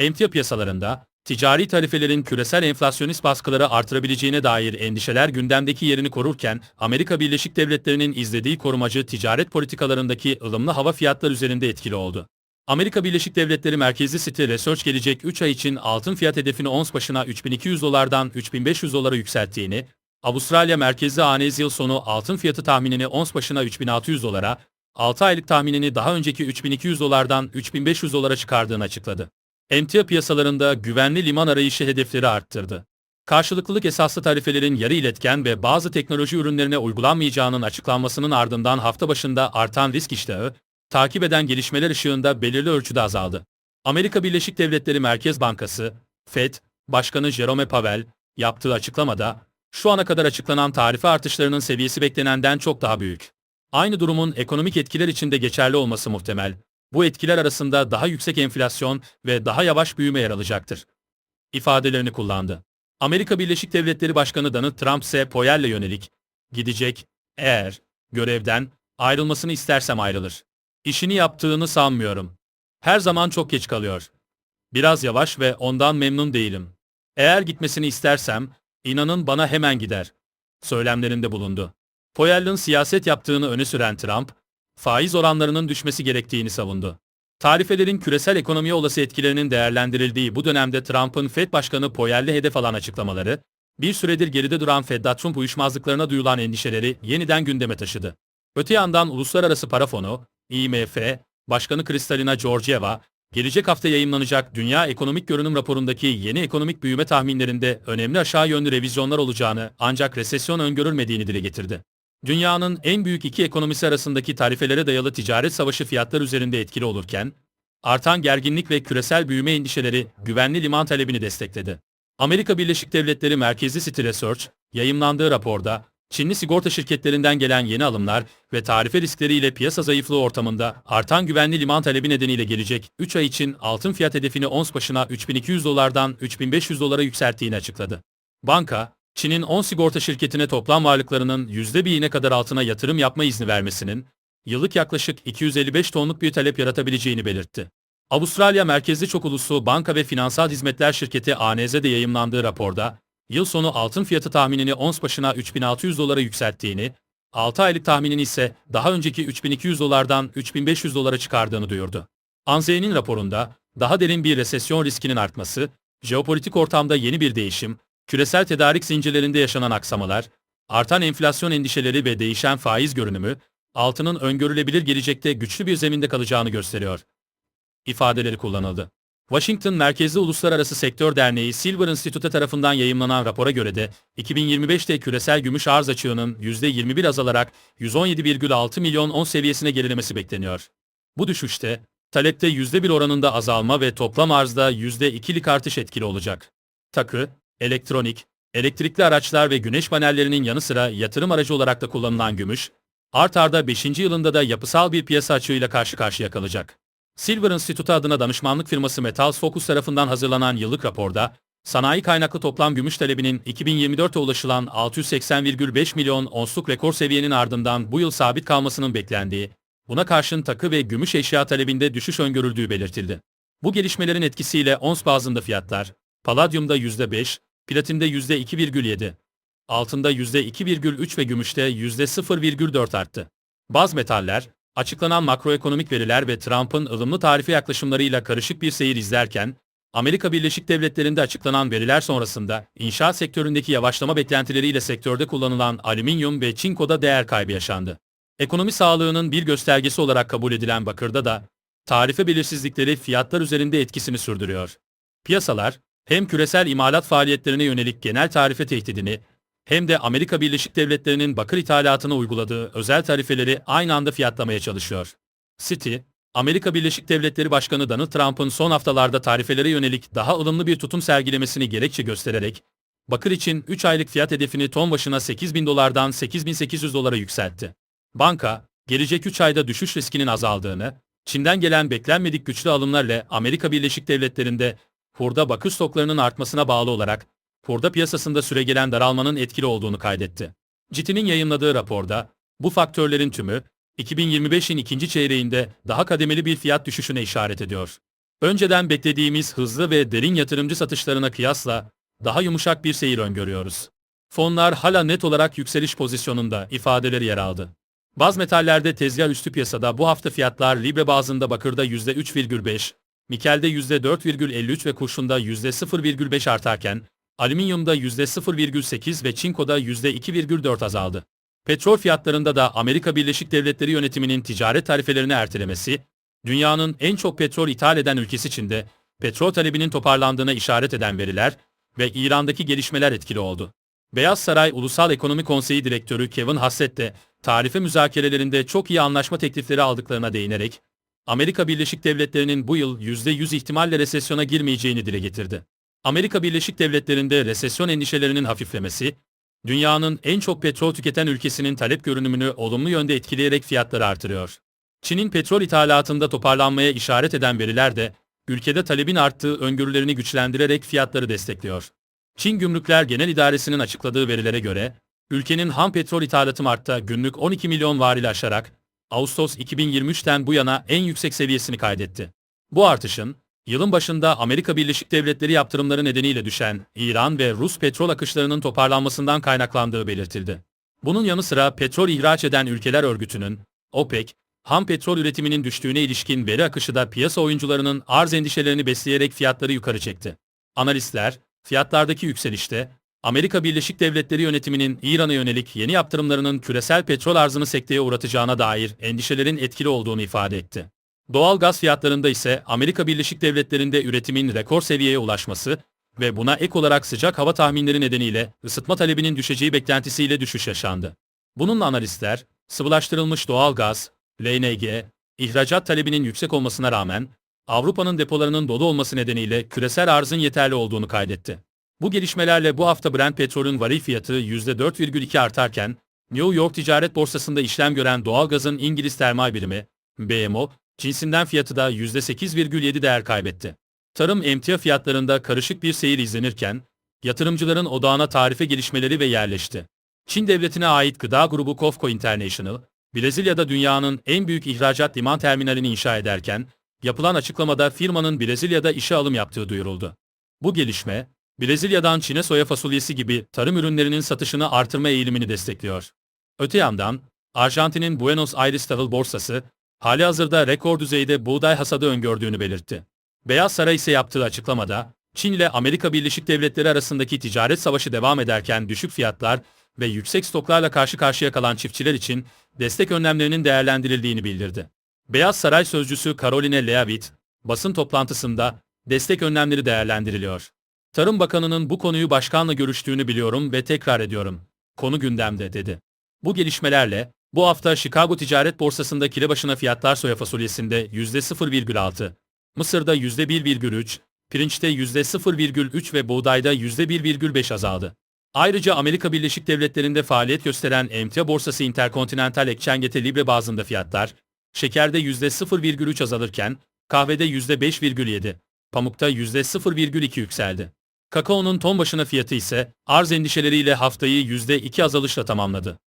Emtia piyasalarında, ticari tarifelerin küresel enflasyonist baskıları artırabileceğine dair endişeler gündemdeki yerini korurken, Amerika Birleşik Devletleri'nin izlediği korumacı ticaret politikalarındaki ılımlı hava fiyatlar üzerinde etkili oldu. Amerika Birleşik Devletleri merkezli City Research gelecek 3 ay için altın fiyat hedefini ons başına 3200 dolardan 3500 dolara yükselttiğini, Avustralya merkezli anez yıl sonu altın fiyatı tahminini ons başına 3600 dolara, 6 aylık tahminini daha önceki 3200 dolardan 3500 dolara çıkardığını açıkladı. Emtia piyasalarında güvenli liman arayışı hedefleri arttırdı. Karşılıklılık esaslı tarifelerin yarı iletken ve bazı teknoloji ürünlerine uygulanmayacağının açıklanmasının ardından hafta başında artan risk iştahı, takip eden gelişmeler ışığında belirli ölçüde azaldı. Amerika Birleşik Devletleri Merkez Bankası, Fed, Başkanı Jerome Powell, yaptığı açıklamada, şu ana kadar açıklanan tarife artışlarının seviyesi beklenenden çok daha büyük. Aynı durumun ekonomik etkiler için de geçerli olması muhtemel. Bu etkiler arasında daha yüksek enflasyon ve daha yavaş büyüme yer alacaktır. ifadelerini kullandı. Amerika Birleşik Devletleri Başkanı Donald Trump ise Powell'le yönelik, gidecek, eğer, görevden, ayrılmasını istersem ayrılır. İşini yaptığını sanmıyorum. Her zaman çok geç kalıyor. Biraz yavaş ve ondan memnun değilim. Eğer gitmesini istersem, inanın bana hemen gider. Söylemlerinde bulundu. Powell'ın siyaset yaptığını öne süren Trump, faiz oranlarının düşmesi gerektiğini savundu. Tarifelerin küresel ekonomiye olası etkilerinin değerlendirildiği bu dönemde Trump'ın Fed Başkanı Powell'le hedef alan açıklamaları, bir süredir geride duran Fed-Trump uyuşmazlıklarına duyulan endişeleri yeniden gündeme taşıdı. Öte yandan Uluslararası Para Fonu, IMF, Başkanı Kristalina Georgieva, gelecek hafta yayımlanacak Dünya Ekonomik Görünüm raporundaki yeni ekonomik büyüme tahminlerinde önemli aşağı yönlü revizyonlar olacağını ancak resesyon öngörülmediğini dile getirdi. Dünyanın en büyük iki ekonomisi arasındaki tarifelere dayalı ticaret savaşı fiyatlar üzerinde etkili olurken, artan gerginlik ve küresel büyüme endişeleri güvenli liman talebini destekledi. Amerika Birleşik Devletleri merkezli City Research, yayımlandığı raporda, Çinli sigorta şirketlerinden gelen yeni alımlar ve tarife riskleriyle piyasa zayıflığı ortamında artan güvenli liman talebi nedeniyle gelecek 3 ay için altın fiyat hedefini ons başına 3200 dolardan 3500 dolara yükselttiğini açıkladı. Banka, Çin'in 10 sigorta şirketine toplam varlıklarının %1'ine kadar altına yatırım yapma izni vermesinin, yıllık yaklaşık 255 tonluk bir talep yaratabileceğini belirtti. Avustralya merkezli çok uluslu banka ve finansal hizmetler şirketi ANZ'de yayımlandığı raporda, yıl sonu altın fiyatı tahminini ons başına 3600 dolara yükselttiğini, 6 aylık tahminini ise daha önceki 3200 dolardan 3500 dolara çıkardığını duyurdu. ANZ'nin raporunda, daha derin bir resesyon riskinin artması, jeopolitik ortamda yeni bir değişim, küresel tedarik zincirlerinde yaşanan aksamalar, artan enflasyon endişeleri ve değişen faiz görünümü, altının öngörülebilir gelecekte güçlü bir zeminde kalacağını gösteriyor. ifadeleri kullanıldı. Washington Merkezli Uluslararası Sektör Derneği Silver Institute tarafından yayımlanan rapora göre de 2025'te küresel gümüş arz açığının %21 azalarak 117,6 milyon on seviyesine gerilemesi bekleniyor. Bu düşüşte talepte %1 oranında azalma ve toplam arzda %2'lik artış etkili olacak. Takı, elektronik, elektrikli araçlar ve güneş panellerinin yanı sıra yatırım aracı olarak da kullanılan gümüş, art arda 5. yılında da yapısal bir piyasa açığıyla karşı karşıya kalacak. Silver Institute adına danışmanlık firması Metals Focus tarafından hazırlanan yıllık raporda, sanayi kaynaklı toplam gümüş talebinin 2024'te ulaşılan 680,5 milyon onsluk rekor seviyenin ardından bu yıl sabit kalmasının beklendiği, buna karşın takı ve gümüş eşya talebinde düşüş öngörüldüğü belirtildi. Bu gelişmelerin etkisiyle ons bazında fiyatlar, paladyumda %5, platinde %2,7, altında %2,3 ve gümüşte %0,4 arttı. Baz metaller, açıklanan makroekonomik veriler ve Trump'ın ılımlı tarife yaklaşımlarıyla karışık bir seyir izlerken, Amerika Birleşik Devletleri'nde açıklanan veriler sonrasında inşaat sektöründeki yavaşlama beklentileriyle sektörde kullanılan alüminyum ve çinkoda değer kaybı yaşandı. Ekonomi sağlığının bir göstergesi olarak kabul edilen bakırda da tarife belirsizlikleri fiyatlar üzerinde etkisini sürdürüyor. Piyasalar, hem küresel imalat faaliyetlerine yönelik genel tarife tehdidini hem de Amerika Birleşik Devletleri'nin bakır ithalatına uyguladığı özel tarifeleri aynı anda fiyatlamaya çalışıyor. City, Amerika Birleşik Devletleri Başkanı Donald Trump'ın son haftalarda tarifelere yönelik daha ılımlı bir tutum sergilemesini gerekçe göstererek, bakır için 3 aylık fiyat hedefini ton başına 8 bin dolardan 8800 dolara yükseltti. Banka, gelecek 3 ayda düşüş riskinin azaldığını, Çin'den gelen beklenmedik güçlü alımlarla Amerika Birleşik Devletleri'nde hurda bakır stoklarının artmasına bağlı olarak hurda piyasasında süregelen daralmanın etkili olduğunu kaydetti. CIT'nin yayınladığı raporda, bu faktörlerin tümü, 2025'in ikinci çeyreğinde daha kademeli bir fiyat düşüşüne işaret ediyor. Önceden beklediğimiz hızlı ve derin yatırımcı satışlarına kıyasla daha yumuşak bir seyir öngörüyoruz. Fonlar hala net olarak yükseliş pozisyonunda ifadeleri yer aldı. Baz metallerde tezgah üstü piyasada bu hafta fiyatlar libre bazında bakırda %3,5, nikelde %4,53 ve kurşunda %0,5 artarken, alüminyumda %0,8 ve çinkoda %2,4 azaldı. Petrol fiyatlarında da Amerika Birleşik Devletleri yönetiminin ticaret tarifelerini ertelemesi, dünyanın en çok petrol ithal eden ülkesi içinde petrol talebinin toparlandığına işaret eden veriler ve İran'daki gelişmeler etkili oldu. Beyaz Saray Ulusal Ekonomi Konseyi Direktörü Kevin Hassett de tarife müzakerelerinde çok iyi anlaşma teklifleri aldıklarına değinerek, Amerika Birleşik Devletleri'nin bu yıl %100 ihtimalle resesyona girmeyeceğini dile getirdi. Amerika Birleşik Devletleri'nde resesyon endişelerinin hafiflemesi, dünyanın en çok petrol tüketen ülkesinin talep görünümünü olumlu yönde etkileyerek fiyatları artırıyor. Çin'in petrol ithalatında toparlanmaya işaret eden veriler de, ülkede talebin arttığı öngörülerini güçlendirerek fiyatları destekliyor. Çin Gümrükler Genel İdaresi'nin açıkladığı verilere göre, ülkenin ham petrol ithalatı Mart'ta günlük 12 milyon varil aşarak, Ağustos 2023'ten bu yana en yüksek seviyesini kaydetti. Bu artışın, yılın başında Amerika Birleşik Devletleri yaptırımları nedeniyle düşen İran ve Rus petrol akışlarının toparlanmasından kaynaklandığı belirtildi. Bunun yanı sıra petrol ihraç eden ülkeler örgütünün, OPEC, ham petrol üretiminin düştüğüne ilişkin veri akışı da piyasa oyuncularının arz endişelerini besleyerek fiyatları yukarı çekti. Analistler, fiyatlardaki yükselişte, Amerika Birleşik Devletleri yönetiminin İran'a yönelik yeni yaptırımlarının küresel petrol arzını sekteye uğratacağına dair endişelerin etkili olduğunu ifade etti. Doğal gaz fiyatlarında ise Amerika Birleşik Devletleri'nde üretimin rekor seviyeye ulaşması ve buna ek olarak sıcak hava tahminleri nedeniyle ısıtma talebinin düşeceği beklentisiyle düşüş yaşandı. Bununla analistler, sıvılaştırılmış doğal gaz, LNG, ihracat talebinin yüksek olmasına rağmen Avrupa'nın depolarının dolu olması nedeniyle küresel arzın yeterli olduğunu kaydetti. Bu gelişmelerle bu hafta Brent petrolün varil fiyatı %4,2 artarken, New York Ticaret Borsası'nda işlem gören doğalgazın İngiliz termal birimi, BMO, cinsinden fiyatı da %8,7 değer kaybetti. Tarım emtia fiyatlarında karışık bir seyir izlenirken, yatırımcıların odağına tarife gelişmeleri ve yerleşti. Çin devletine ait gıda grubu Kofco International, Brezilya'da dünyanın en büyük ihracat liman terminalini inşa ederken, yapılan açıklamada firmanın Brezilya'da işe alım yaptığı duyuruldu. Bu gelişme, Brezilya'dan Çin'e soya fasulyesi gibi tarım ürünlerinin satışını artırma eğilimini destekliyor. Öte yandan, Arjantin'in Buenos Aires tahıl borsası, hali hazırda rekor düzeyde buğday hasadı öngördüğünü belirtti. Beyaz Saray ise yaptığı açıklamada, Çin ile Amerika Birleşik Devletleri arasındaki ticaret savaşı devam ederken düşük fiyatlar ve yüksek stoklarla karşı karşıya kalan çiftçiler için destek önlemlerinin değerlendirildiğini bildirdi. Beyaz Saray sözcüsü Caroline Leavitt, basın toplantısında destek önlemleri değerlendiriliyor. Tarım Bakanı'nın bu konuyu başkanla görüştüğünü biliyorum ve tekrar ediyorum. Konu gündemde dedi. Bu gelişmelerle bu hafta Chicago Ticaret Borsası'nda kilo başına fiyatlar soya fasulyesinde %0,6, Mısır'da %1,3, pirinçte %0,3 ve buğdayda %1,5 azaldı. Ayrıca Amerika Birleşik Devletleri'nde faaliyet gösteren emtia borsası Intercontinental Exchange'te libre bazında fiyatlar, şekerde %0,3 azalırken, kahvede %5,7, pamukta %0,2 yükseldi. Kakaonun ton başına fiyatı ise arz endişeleriyle haftayı %2 azalışla tamamladı.